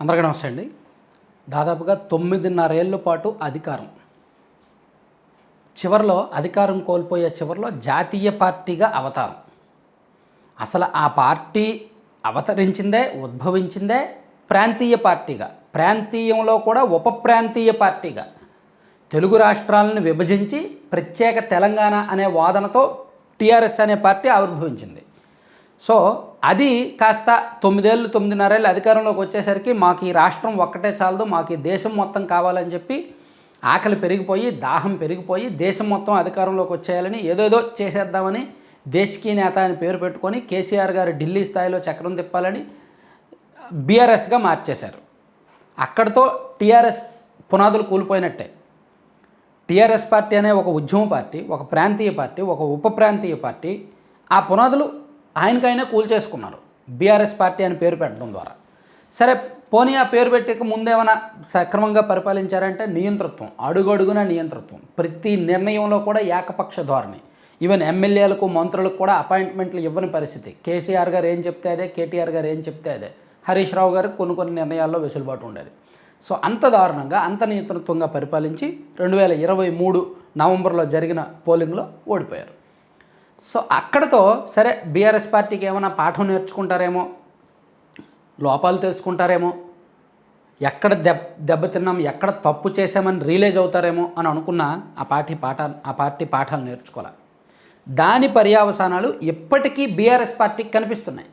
అందరికీ నమస్తే అండి. దాదాపుగా తొమ్మిదిన్నరేళ్ళ పాటు అధికారం. చివరిలో అధికారం కోల్పోయే చివరిలో జాతీయ పార్టీగా అవతారం. అసలు ఆ పార్టీ అవతరించిందే ఉద్భవించిందే ప్రాంతీయ పార్టీగా ప్రాంతీయంలో కూడా ఉప ప్రాంతీయ పార్టీగా. తెలుగు రాష్ట్రాలను విభజించి ప్రత్యేక తెలంగాణ అనే వాదనతో టీఆర్ఎస్ అనే పార్టీ ఆవిర్భవించింది. సో అది కాస్త తొమ్మిదేళ్ళు తొమ్మిదిన్నరేళ్ళు అధికారంలోకి వచ్చేసరికి మాకు ఈ రాష్ట్రం ఒక్కటే చాలదు మాకు ఈ దేశం మొత్తం కావాలని చెప్పి ఆకలి పెరిగిపోయి దాహం పెరిగిపోయి దేశం మొత్తం అధికారంలోకి వచ్చేయాలని ఏదేదో చేసేద్దామని దేశకీ నేత అని పేరు పెట్టుకొని కేసీఆర్ గారు ఢిల్లీ స్థాయిలో చక్రం తిప్పాలని బీఆర్ఎస్గా మార్చేశారు. అక్కడితో టీఆర్ఎస్ పునాదులు కూలిపోయినట్టే. టీఆర్ఎస్ పార్టీ అనే ఒక ఉద్యమ పార్టీ ఒక ప్రాంతీయ పార్టీ ఒక ఉప ప్రాంతీయ పార్టీ ఆ పునాదులు ఆయనకైనా కూల్చేసుకున్నారు బీఆర్ఎస్ పార్టీ అని పేరు పెట్టడం ద్వారా. సరే పోనీ ఆ పేరు పెట్టక ముందేమైనా సక్రమంగా పరిపాలించారంటే నియంతృత్వం అడుగడుగున నియంతృత్వం. ప్రతి నిర్ణయంలో కూడా ఏకపక్ష ధోరణి. ఈవెన్ ఎమ్మెల్యేలకు మంత్రులకు కూడా అపాయింట్మెంట్లు ఇవ్వని పరిస్థితి. కేసీఆర్ గారు ఏం చెప్తే అదే కేటీఆర్ గారు ఏం చెప్తే అదే. హరీష్ రావు గారు కొన్ని కొన్ని నిర్ణయాల్లో వెసులుబాటు ఉండేది. సో అంత దారుణంగా అంత నియంతృత్వంగా పరిపాలించి రెండు వేల ఇరవై మూడు నవంబర్లో జరిగిన పోలింగ్లో ఓడిపోయారు. సో అక్కడతో సరే బీఆర్ఎస్ పార్టీకి ఏమైనా పాఠం నేర్చుకుంటారేమో లోపాలు తెలుసుకుంటారేమో ఎక్కడ దెబ్ దెబ్బతిన్నాం ఎక్కడ తప్పు చేశామని రియలైజ్ అవుతారేమో అని అనుకున్న ఆ పార్టీ పాఠ ఆ పార్టీ పాఠాలు నేర్చుకోవాలి. దాని పర్యావసానాలు ఇప్పటికీ బీఆర్ఎస్ పార్టీకి కనిపిస్తున్నాయి.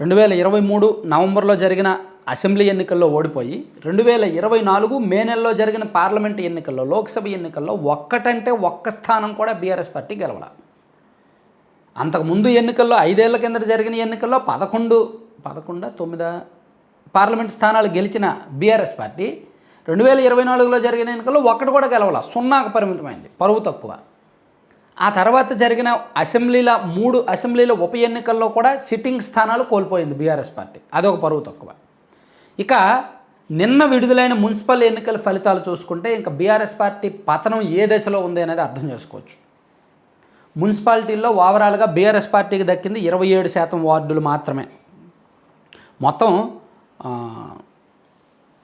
రెండు వేల ఇరవై మూడు నవంబర్లో జరిగిన అసెంబ్లీ ఎన్నికల్లో ఓడిపోయి రెండు వేల ఇరవై నాలుగు మే నెలలో జరిగిన పార్లమెంట్ ఎన్నికల్లో లోక్సభ ఎన్నికల్లో ఒక్కటంటే ఒక్క స్థానం కూడా బీఆర్ఎస్ పార్టీ గెలవల. అంతకుముందు ఎన్నికల్లో ఐదేళ్ళ కింద జరిగిన ఎన్నికల్లో పదకొండు పదకొండ తొమ్మిదా పార్లమెంట్ స్థానాలు గెలిచిన బీఆర్ఎస్ పార్టీ రెండు వేల ఇరవై నాలుగులో జరిగిన ఎన్నికల్లో ఒక్కటి కూడా గెలవాల. సున్నాకు పరిమితమైంది పరువు తక్కువ. ఆ తర్వాత జరిగిన అసెంబ్లీల మూడు అసెంబ్లీల ఉప ఎన్నికల్లో కూడా సిట్టింగ్ స్థానాలు కోల్పోయింది బీఆర్ఎస్ పార్టీ అదొక పరువు తక్కువ. ఇక నిన్న విడుదలైన మున్సిపల్ ఎన్నికల ఫలితాలు చూసుకుంటే ఇంకా బీఆర్ఎస్ పార్టీ పతనం ఏ దశలో ఉంది అనేది అర్థం చేసుకోవచ్చు. మున్సిపాలిటీల్లో ఓవరాల్గా బీఆర్ఎస్ పార్టీకి దక్కింది ఇరవై ఏడు శాతం వార్డులు మాత్రమే. మొత్తం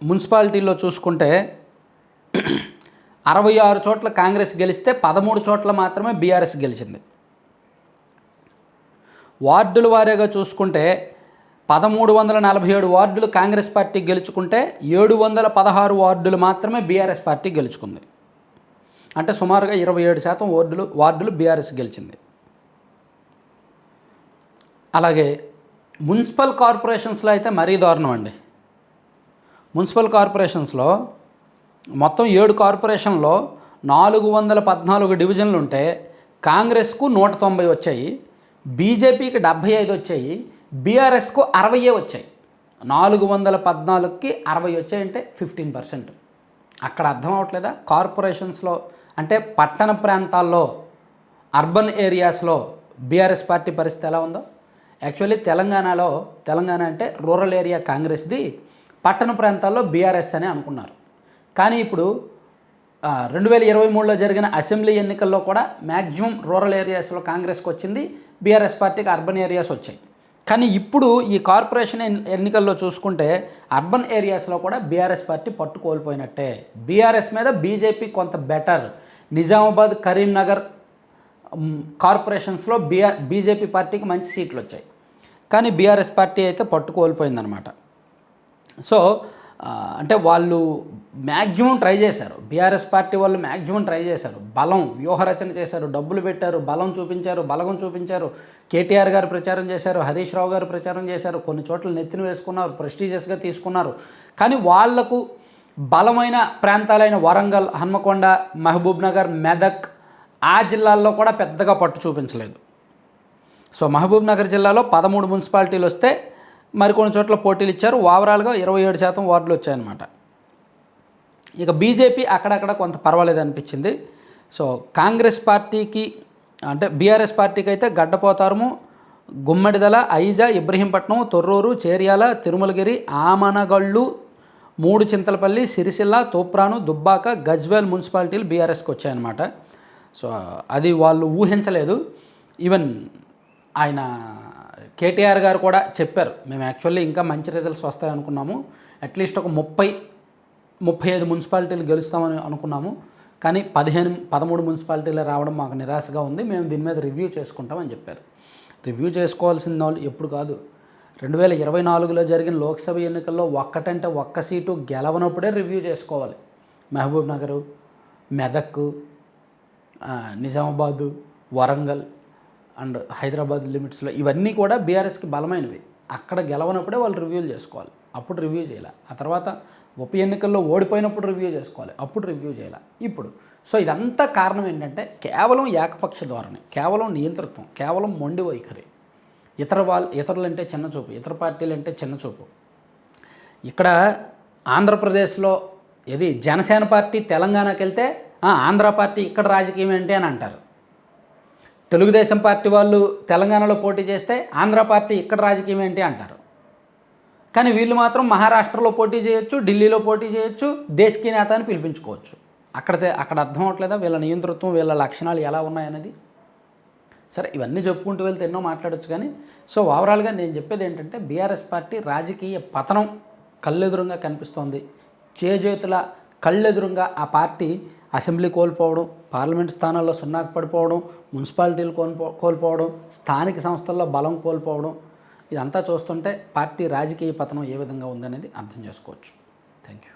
మున్సిపాలిటీల్లో చూసుకుంటే అరవై ఆరు చోట్ల కాంగ్రెస్ గెలిస్తే పదమూడు చోట్ల మాత్రమే బీఆర్ఎస్ గెలిచింది. వార్డుల వారీగా చూసుకుంటే పదమూడు వందల నలభై ఏడు వార్డులు కాంగ్రెస్ పార్టీ గెలుచుకుంటే ఏడు వందల పదహారు వార్డులు మాత్రమే బీఆర్ఎస్ పార్టీ గెలుచుకుంది. అంటే సుమారుగా ఇరవై ఏడు శాతం వార్డులు వార్డులు బీఆర్ఎస్ గెలిచింది. అలాగే మున్సిపల్ కార్పొరేషన్స్లో అయితే మరీ దారుణం అండి. మున్సిపల్ కార్పొరేషన్స్లో మొత్తం ఏడు కార్పొరేషన్లో నాలుగు వందల పద్నాలుగు డివిజన్లు ఉంటే కాంగ్రెస్కు నూట తొంభై వచ్చాయి బీజేపీకి డెబ్భై ఐదు వచ్చాయి బీఆర్ఎస్కు అరవయే వచ్చాయి. నాలుగు వందల పద్నాలుగుకి అరవై వచ్చాయంటే ఫిఫ్టీన్ పర్సెంట్. అక్కడ అర్థం అవట్లేదా కార్పొరేషన్స్లో అంటే పట్టణ ప్రాంతాల్లో అర్బన్ ఏరియాస్లో బీఆర్ఎస్ పార్టీ పరిస్థితి ఎలా ఉందో? యాక్చువల్లీ తెలంగాణలో తెలంగాణ అంటే రూరల్ ఏరియా కాంగ్రెస్ది పట్టణ ప్రాంతాల్లో బీఆర్ఎస్ అని అనుకున్నారు. కానీ ఇప్పుడు రెండు వేల ఇరవై మూడులో జరిగిన అసెంబ్లీ ఎన్నికల్లో కూడా మ్యాక్సిమం రూరల్ ఏరియాస్లో కాంగ్రెస్కి వచ్చింది బీఆర్ఎస్ పార్టీకి అర్బన్ ఏరియాస్ వచ్చాయి. కానీ ఇప్పుడు ఈ కార్పొరేషన్ ఎన్నికల్లో చూసుకుంటే అర్బన్ ఏరియాస్లో కూడా బీఆర్ఎస్ పార్టీ పట్టు కోల్పోయినట్టే. బీఆర్ఎస్ మీద బీజేపీ కొంత బెటర్. నిజామాబాద్ కరీంనగర్ కార్పొరేషన్స్లో బీఆర్ బీజేపీ పార్టీకి మంచి సీట్లు వచ్చాయి కానీ బీఆర్ఎస్ పార్టీ అయితే పట్టు కోల్పోయిందనమాట. సో అంటే వాళ్ళు మ్యాక్సిమం ట్రై చేశారు. బీఆర్ఎస్ పార్టీ వాళ్ళు మ్యాక్సిమం ట్రై చేశారు. బలం వ్యూహరచన చేశారు. డబ్బులు పెట్టారు. బలం చూపించారు. బలగం చూపించారు. కేటీఆర్ గారు ప్రచారం చేశారు. హరీష్ రావు గారు ప్రచారం చేశారు. కొన్ని చోట్ల నెత్తిన వేసుకున్నారు. ప్రెస్టీజియస్గా తీసుకున్నారు. కానీ వాళ్ళకు బలమైన ప్రాంతాలైన వరంగల్ హన్మకొండ మహబూబ్ నగర్ మెదక్ ఆ జిల్లాల్లో కూడా పెద్దగా పట్టు చూపించలేదు. సో మహబూబ్ నగర్ జిల్లాలో పదమూడు మున్సిపాలిటీలు వస్తే మరికొన్ని చోట్ల పోటీలు ఇచ్చారు. ఓవరాల్గా ఇరవై ఏడు శాతం వార్డులు వచ్చాయన్నమాట. ఇక బీజేపీ అక్కడక్కడ కొంత పర్వాలేదు అనిపించింది. సో కాంగ్రెస్ పార్టీకి అంటే బీఆర్ఎస్ పార్టీకి అయితే గడ్డపోతారము. గుమ్మడిదల ఐజా ఇబ్రహీంపట్నం తొర్రూరు చేర్యాల తిరుమలగిరి ఆమనగళ్ళు మూడు చింతలపల్లి సిరిసిల్ల తోప్రాను దుబ్బాక గజ్వేల్ మున్సిపాలిటీలు బీఆర్ఎస్కి వచ్చాయన్నమాట. సో అది వాళ్ళు ఊహించలేదు. ఈవెన్ ఆయన కేటీఆర్ గారు కూడా చెప్పారు మేము యాక్చువల్లీ ఇంకా మంచి రిజల్ట్స్ వస్తాయనుకున్నాము. అట్లీస్ట్ ఒక ముప్పై ముప్పై ఐదు మున్సిపాలిటీలు గెలుస్తామని అనుకున్నాము. కానీ పదిహేను పదమూడు మున్సిపాలిటీలు రావడం మాకు నిరాశగా ఉంది. మేము దీని మీద రివ్యూ చేసుకుంటామని చెప్పారు. రివ్యూ చేసుకోవాల్సిన వాళ్ళు ఎప్పుడు కాదు. రెండు వేల ఇరవై నాలుగులో జరిగిన లోక్సభ ఎన్నికల్లో ఒక్కటంటే ఒక్క సీటు గెలవనప్పుడే రివ్యూ చేసుకోవాలి. మహబూబ్ నగరు మెదక్ నిజామాబాదు వరంగల్ అండ్ హైదరాబాద్ లిమిట్స్లో ఇవన్నీ కూడా బీఆర్ఎస్కి బలమైనవి. అక్కడ గెలవనప్పుడే వాళ్ళు రివ్యూలు చేసుకోవాలి. అప్పుడు రివ్యూ చేయాలి. ఆ తర్వాత ఉప ఎన్నికల్లో ఓడిపోయినప్పుడు రివ్యూ చేసుకోవాలి. అప్పుడు రివ్యూ చేయాలి. ఇప్పుడు. సో ఇదంతా కారణం ఏంటంటే కేవలం ఏకపక్ష ధోరణి కేవలం నియంతృత్వం కేవలం మొండి వైఖరి. ఇతర వాళ్ళు ఇతరులంటే చిన్న చూపు ఇతర పార్టీలు అంటే చిన్న చూపు. ఇక్కడ ఆంధ్రప్రదేశ్లో ఇది జనసేన పార్టీ తెలంగాణకి వెళ్తే ఆంధ్ర పార్టీ ఇక్కడ రాజకీయం ఏంటి అని అంటారు. తెలుగుదేశం పార్టీ వాళ్ళు తెలంగాణలో పోటీ చేస్తే ఆంధ్ర పార్టీ ఇక్కడ రాజకీయం ఏంటి అంటారు. కానీ వీళ్ళు మాత్రం మహారాష్ట్రలో పోటీ చేయొచ్చు ఢిల్లీలో పోటీ చేయొచ్చు దేశకీ నేత అని పిలిపించుకోవచ్చు. అక్కడ అక్కడ అర్థం అవట్లేదా? వీళ్ళ నియంతృత్వం వీళ్ళ లక్షణాలు ఎలా ఉన్నాయన్నది సరే ఇవన్నీ చెప్పుకుంటూ వెళ్తే ఎన్నో మాట్లాడొచ్చు కానీ సో ఓవరాల్గా నేను చెప్పేది ఏంటంటే బీఆర్ఎస్ పార్టీ రాజకీయ పతనం కళ్ళెదురుగా కనిపిస్తోంది. చేజేతుల కళ్ళెదురుగా ఆ పార్టీ అసెంబ్లీ కోల్పోవడం పార్లమెంట్ స్థానాల్లో సున్నాకు పడిపోవడం మున్సిపాలిటీలు కోల్పో కోల్పోవడం స్థానిక సంస్థల్లో బలం కోల్పోవడం ఇదంతా చూస్తుంటే పార్టీ రాజకీయ పతనం ఏ విధంగా ఉందనేది అర్థం చేసుకోవచ్చు. Thank you